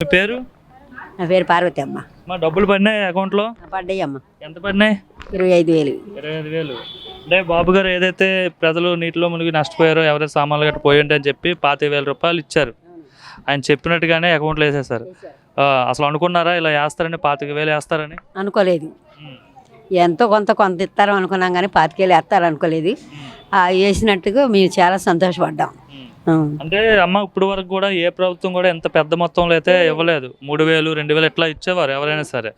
మీ పేరు? నా పేరు పార్వతి అమ్మ. మా డబ్బులు పడినాయి అకౌంట్లో? పడ్డాయి అమ్మ ఎంత పడినాయి? ఇరవై ఐదు వేలు. ఇరవై ఐదు వేలు. అంటే బాబు గారు ఏదైతే ప్రజలు నీటిలో మునిగి నష్టపోయారో ఎవరైతే సామాన్లు గట్రా పోయి ఉంటాయని చెప్పి పాతిక వేల రూపాయలు ఇచ్చారు. ఆయన చెప్పినట్టుగానే అకౌంట్లో వేసేసారు అసలు అనుకున్నారా ఇలా వేస్తారని పాతిక వేలు వేస్తారని? అనుకోలేదు. ఎంతో కొంత కొంత ఇస్తారు అనుకున్నాం కానీ పాతికేళ్ళు వేస్తారు అనుకోలేదు. ఆ వేసినట్టుగా మేము చాలా సంతోషపడ్డాం. అంటే అమ్మ ఇప్పుడు వరకు కూడా ఏ ప్రభుత్వం కూడా ఎంత పెద్ద మొత్తంలో అయితే ఇవ్వలేదు. మూడు వేలు రెండు వేలు ఇట్లా ఇచ్చేవారు ఎవరైనా సరే.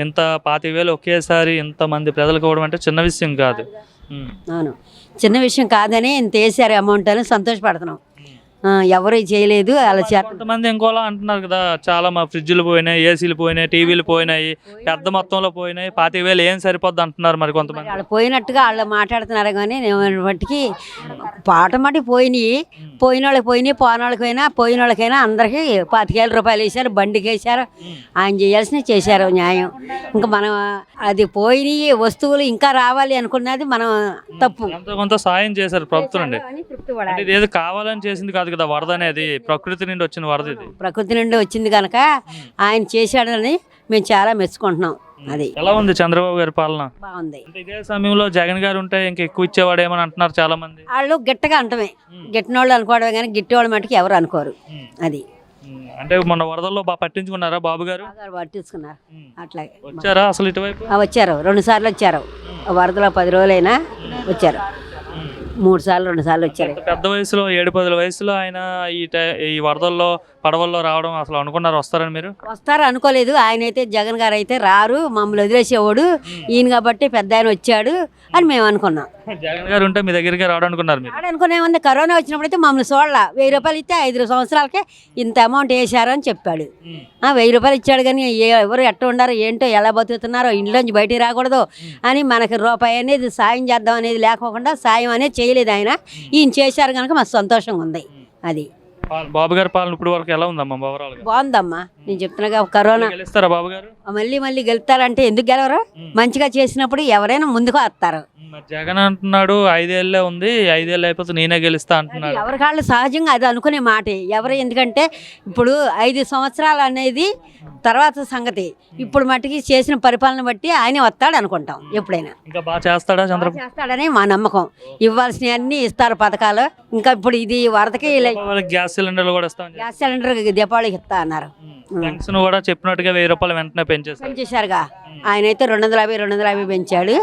ఇంత పాతిక వేలు ఒకేసారి ఇంతమంది ప్రజలకు ఇవ్వడం అంటే చిన్న విషయం కాదు. అవును. చిన్న విషయం కాదని ఇంత వేసారు అమౌంట్ అని సంతోషపడుతున్నాం. ఎవరు చేయలేదు అలా కొంతమంది ఇంకోలా అంటున్నారు కదా చాలా మా ఫ్రిడ్జ్లు పోయినాయి ఏసీలు పోయినాయి టీవీలు పోయినాయి పెద్ద మొత్తంలో పోయినాయి పాతిక వేలు ఏం సరిపోద్ది అంటున్నారు మరి కొంతమంది. వాళ్ళు పోయినట్టుగా వాళ్ళు మాట్లాడుతున్నారు కానీ నేను బట్టికి పాట మట్టి పోయినాయి. పోయిన వాళ్ళకి పోయినాయి పోయిన వాళ్ళకి పోయినా పోయిన వాళ్ళకైనా అందరికీ పాతికేల రూపాయలు వేశారు బండికి వేశారు. ఆయన చేయాల్సినవి చేశారు న్యాయం. ఇంకా మనం అది పోయినాయి వస్తువులు ఇంకా రావాలి అనుకున్నది మనం తప్పు. కొంత సాయం చేశారు ప్రభుత్వం ఏదో కావాలని చేసింది కాదు. కదా వరద అనేది ప్రకృతి నుండి వచ్చిన వరద ఇది. ప్రకృతి నుండి వచ్చింది కనుక ఆయన చేశాడని మేము చాలా మెచ్చుకుంటున్నాం. అది. ఎలా ఉంది చంద్రబాబు గారి పాలన? బాగుంది. అంటే ఇదే సమయంలో జగన్ గారు ఉంటే ఇంకా ఎక్కువ ఇచ్చేవాడేమని అంటున్నారు చాలా మంది వాళ్ళు గిట్టగా అంటమే. గిట్టినోళ్ళు అనుకోవడమే కానీ గిట్టేవాళ్ళ మటుకు ఎవరు అనుకోరు. అది. ఉమ్. అంటే మొన్న వరదల్లో బాగా పట్టించుకున్నారా బాబు గారు? బాగా పట్టించుకున్నారు. ఉమ్. అట్లాగే. వచ్చారా అసలు ఇటువైపు? ఆ, వచ్చారు. రెండు సార్లు వచ్చారు. వరదలో పది రోజులైనా వచ్చారు. మూడు సార్లు రెండు సార్లు వచ్చారు పెద్ద వయసులో ఏడు పదుల వయసులో ఆయన ఈ టై- ఈ వరదల్లో పడవల్లో రావడం అసలు అనుకున్నారు? వస్తారని మీరు? వస్తారు అనుకోలేదు. ఆయన అయితే జగన్ గారు అయితే రారు మమ్మల్ని వదిలేసేవాడు. ఈయన కాబట్టి పెద్ద ఆయన వచ్చాడు అని మేము. అనుకున్నాం జగన్ గారు ఉంటే మీ దగ్గరికి రావడం అనుకున్నారు మీరు అనుకునేముంది కరోనా వచ్చినప్పుడు అయితే మమ్మల్ని చూడాల. వెయ్యి రూపాయలు ఇస్తే ఐదు సంవత్సరాలకే ఇంత అమౌంట్ వేశారు అని చెప్పాడు. ఆ, వెయ్యి రూపాయలు ఇచ్చాడు కానీ ఏ ఎవరు ఎట్ట ఉండారో ఏంటో ఎలా బతుకుతున్నారో ఇంట్లోంచి బయటికి రాకూడదు అని మనకి రూపాయి అనేది సాయం చేద్దాం అనేది లేకోకుండా సాయం అనేది చేయలేదు ఆయన. ఈయన చేశారు కనుక మాకు సంతోషంగా ఉంది. అది. బాబు గారి పాలన ఇప్పుడు వరకు ఎలా ఉందమ్మా ఓవరాల్ బాగుందమ్మా. నేను చెప్తున్నాగా కరోనా గెలుస్తారా బాబు గారు? మళ్ళీ మళ్ళీ గెలుతారంటే ఎందుకు గెలవరు? మంచిగా చేసినప్పుడు ఎవరైనా ముందుకు వస్తారు. మరి జగన్ అంటున్నాడు ఐదేళ్ళే ఉంది ఐదేళ్ళు అయిపోతే నేనే గెలుస్తా అంటున్నాడు. ఎవరి కాళ్ళు సహజంగా అది అనుకునే మాటే. ఎవరు ఎందుకంటే ఇప్పుడు ఐదు సంవత్సరాలు అనేది తర్వాత సంగతి. ఇప్పుడు మట్టుకి చేసిన పరిపాలన బట్టి ఆయనే వస్తాడు అనుకుంటాం ఎప్పుడైనా. ఇంకా బాగా చేస్తాడా చంద్రబాబు? చేస్తాడని మా నమ్మకం. ఇవ్వాల్సినవి అన్ని ఇస్తారు పథకాలు. ఇంకా ఇప్పుడు ఇది వరదకి గ్యాస్ సిలిండర్లు కూడా చెప్పి. గ్యాస్ సిలిండర్ దీపావళికి ఇస్తా అన్నారు. పెన్షన్ కూడా చెప్పినట్టుగా వెయ్యి రూపాయలు వెంటనే పెంచేస్తారు పెంచేశారుగా. ఆయన అయితే రెండు వందల యాభై రెండు వందల యాభై పెంచాడు.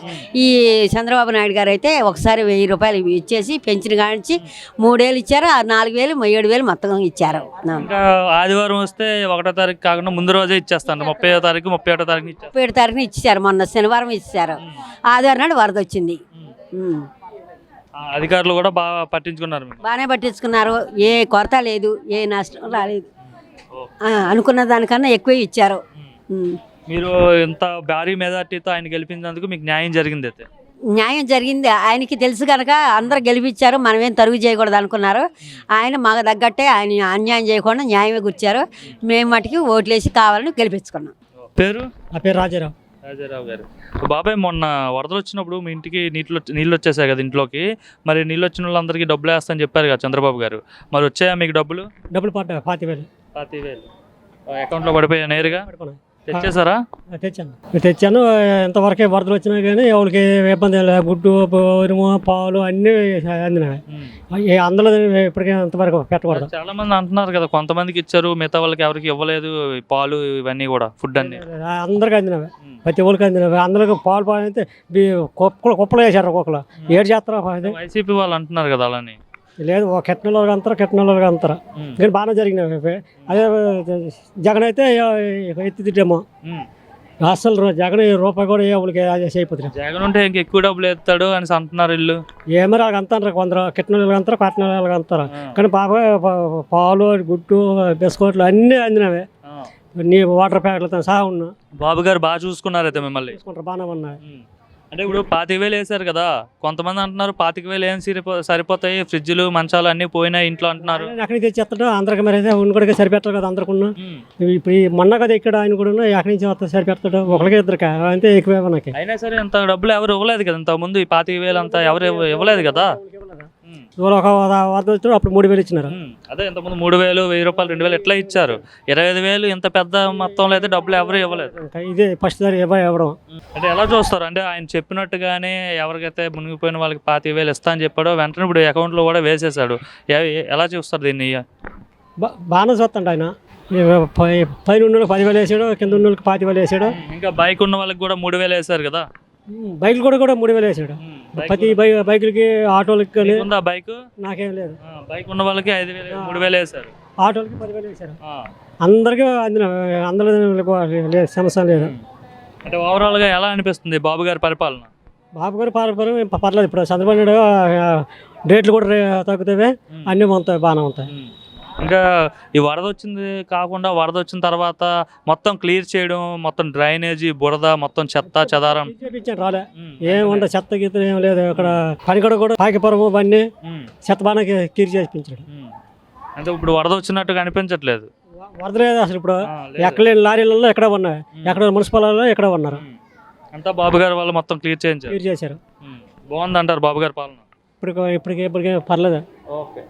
ఈ చంద్రబాబు నాయుడు గారు అయితే ఒకసారి వెయ్యి రూపాయలు ఇచ్చేసి పెంచిన కానించి మూడేళ్ళు ఇచ్చారు ఆ నాలుగు వేలు ఏడు వేలు మొత్తం ఇచ్చారు ఆదివారం వస్తే ఒకటో తారీఖు కాకుండా ముందు రోజే ఇచ్చేస్తాను. ముప్పై తారీఖు ముప్పై ఒకటో తారీఖు ముప్పై ఏడు తారీఖున ఇచ్చారు మొన్న శనివారం ఇచ్చారు ఆదివారం నాడు వరద వచ్చింది. అధికారులు కూడా బాగా పట్టించుకున్నారు బాగానే పట్టించుకున్నారు. ఏ కొరత లేదు ఏ నష్టం రాలేదు. అనుకున్న దానికన్నా ఎక్కువ ఇచ్చారు. మీరు ఇంత భారీ మెజార్టీతో ఆయన గెలిపించినందుకు మీకు న్యాయం జరిగింది అయితే. న్యాయం జరిగింది. ఆయనకి తెలుసు కనుక అందరు గెలిపించారు మనమేం తరుగు చేయకూడదు అనుకున్నారు. ఆయన మాకు తగ్గట్టే ఆయన అన్యాయం చేయకుండా న్యాయమే గుర్చారు మేము మటుకి ఓట్లేసి కావాలని గెలిపించుకున్నాం. పేరు? నా పేరు రాజారావు. రాజారావు గారు. బాబాయ్ మొన్న వరదలు వచ్చినప్పుడు మీ ఇంటికి వచ్చి- నీళ్ళు వచ్చేసాయి కదా ఇంట్లోకి. మరి నీళ్ళు వచ్చిన వాళ్ళందరికీ డబ్బులు వేస్తాని చెప్పారు కదా చంద్రబాబు గారు. మరి వచ్చాయా మీకు డబ్బులు? డబ్బులు పడ్డా పాతి వేలు. పాతి వేలు. అకౌంట్లో పడిపోయా నేరుగా? తెచ్చేసారా తెచ్చాను. తెచ్చాను. ఎంతవరకే వరదలు వచ్చినా కానీ ఎవరికి ఇబ్బంది లేదు. గుడ్డు ఉరుము పాలు అన్నీ అందినవి అందులో ఇప్పటికే అంతవరకు పెట్టకూడదు. చాలా మంది అంటున్నారు కదా కొంతమందికి ఇచ్చారు మిగతా వాళ్ళకి ఎవరికి ఇవ్వలేదు పాలు ఇవన్నీ కూడా ఫుడ్ అన్ని. అందరికి అందినవి. ప్రతి ఒక్కరికి అందినవి. అందరికి పాలు పాలు అయితే కుప్పలు కుప్పలు వేసారు ఒక్కొక్కరు. ఏడు చేస్తారు వైసీపీ వాళ్ళు అంటున్నారు కదా అలాని. లేదు ఒక కెట్నలో అంటారు కెట్నలో అంటారు ఉమ్. కానీ బాగానే జరిగినవి ఇవి. అదే జగన్ అయితే ఉమ్. అసలు రూ- జగన్ రూపాయి కూడా వాళ్ళకి అది అయిపోతుంది జగన్ ఉంటే ఇంక ఎక్కువ డబ్బులు ఎత్తాడు అని అంటున్నారు ఇల్లు. ఏమో అలాగ అంటారు కొందరు కిట్నలు అంటారు కట్నలు అంటారు. కానీ పాప పాలు గుడ్డు బిస్కెట్లు అన్నీ అందినవే. నీ వాటర్ ప్యాకెట్లతో సహా ఉన్నా. బాబు గారు బాగా చూసుకున్నారు అయితే మిమ్మల్ని. తీసుకుంటారు బాగానే ఉన్నాయి. అంటే ఇప్పుడు పాతిక వేలు వేశారు కదా కొంతమంది అంటున్నారు పాతిక వేలు ఏం సరిపో సరిపోతాయి ఫ్రిడ్జ్లు మంచాలు అన్నీ పోయినాయి ఇంట్లో అంటున్నారు ఎక్కడికి తెచ్చేస్తాడు అందరికి మరి అయితే కూడా సరిపెట్టారు కదా అందరికి ఉన్నా ఉమ్. ఇప్పుడు ఈ మొన్న కదా ఇక్కడ ఆయన కూడా ఎక్కడి నుంచి వస్తా సరిపెడతాడు ఒకరికి ఇద్దరికి అంతే ఎక్కువే అయినా సరే ఇంత డబ్బులు ఎవరు ఇవ్వలేదు కదా ఇంత ముందు ఈ పాతిక వేలు అంతా ఎవరు ఇవ్వ- ఇవ్వలేదు కదా. ఇవాళ ఒక వ- వరద వచ్చినప్పుడు అప్పుడు మూడు వేలు ఇచ్చినారు. అదే ఇంతకుముందు మూడు వేలు వెయ్యి రూపాయలు రెండు వేలు ఎట్లా ఇచ్చారు? ఇరవై ఐదు వేలు ఇంత పెద్ద మొత్తంలో అయితే డబ్బులు ఎవరు ఇవ్వలేదు. ఇంకా ఇదే ఫస్ట్ సారి ఇవ్వ- ఇవ్వడం. అంటే ఎలా చూస్తారు? అంటే ఆయన చెప్పినట్టుగానే ఎవరికైతే మునిగిపోయిన వాళ్ళకి పాతి వేలు ఇస్తా అని చెప్పాడో వెంటనే ఇప్పుడు అకౌంట్లో కూడా వేసేసాడు ఎలా చూస్తారు దీన్ని? బాగానే చూస్తాండి ఆయన. పైన ఉన్న పదివేలు వేసాడు కింద ఉన్న వాళ్ళకి పాతి వేలు వేసాడు. ఇంకా బైక్ ఉన్న వాళ్ళకి కూడా మూడు వేలు వేశారు కదా? బైకులు కూడా కూడా మూడు వేలు వేసాడు. ప్రతి బై బైకులకి ఆటోలకి కానీ ఉందా బైక్? నాకేం లేదు. బైక్ ఉన్న వాళ్ళకి ఐదు వేలు మూడు వేలు వేశారు. ఆటోలకి పదివేలు వేసారు. అందరికీ అందిన అందరూ సమస్య లేదు. అంటే ఓవరాల్గా ఎలా అనిపిస్తుంది బాబు గారి పరిపాలన? బాబు గారు పారపరం ఏం ప- పర్లేదు. ఇప్పుడు చంద్రబాబు నాయుడు ఆ, రేట్లు కూడా తగ్గుతాయి. అన్నీ ఉంటాయి బాగానే ఉంటాయి. ఇంకా ఈ వరద వచ్చింది కాకుండా వరద వచ్చిన తర్వాత మొత్తం క్లియర్ చేయడం మొత్తం డ్రైనేజీ బురద మొత్తం చెత్త చెదారం. రాలే. ఉమ్. ఏం ఉండదు చెత్త గీత ఏం లేదు. ఇక్కడ పనికడ కూడా పాకిపురం ఇవన్నీ ఉమ్. చెత్త బాగా చేపించాడు ఉమ్. అంటే ఇప్పుడు వరద వచ్చినట్టు కనిపించట్లేదు వరద లేదు అసలు ఇప్పుడు. ఎక్కడ లారీలలో ఎక్కడ ఉన్నాయి? ఎక్కడ మున్సిపాలలో ఎక్కడ ఉన్నారు. అంతా బాబు గారి వాళ్ళు మొత్తం క్లియర్ చేయించారు. క్లియర్ చేశారు. ఉమ్. బాగుంది అంటారు బాబు గారి పాలన. ఇప్పుడు ఇప్పటికి ఇప్పటికే పర్లేదు. ఓకే.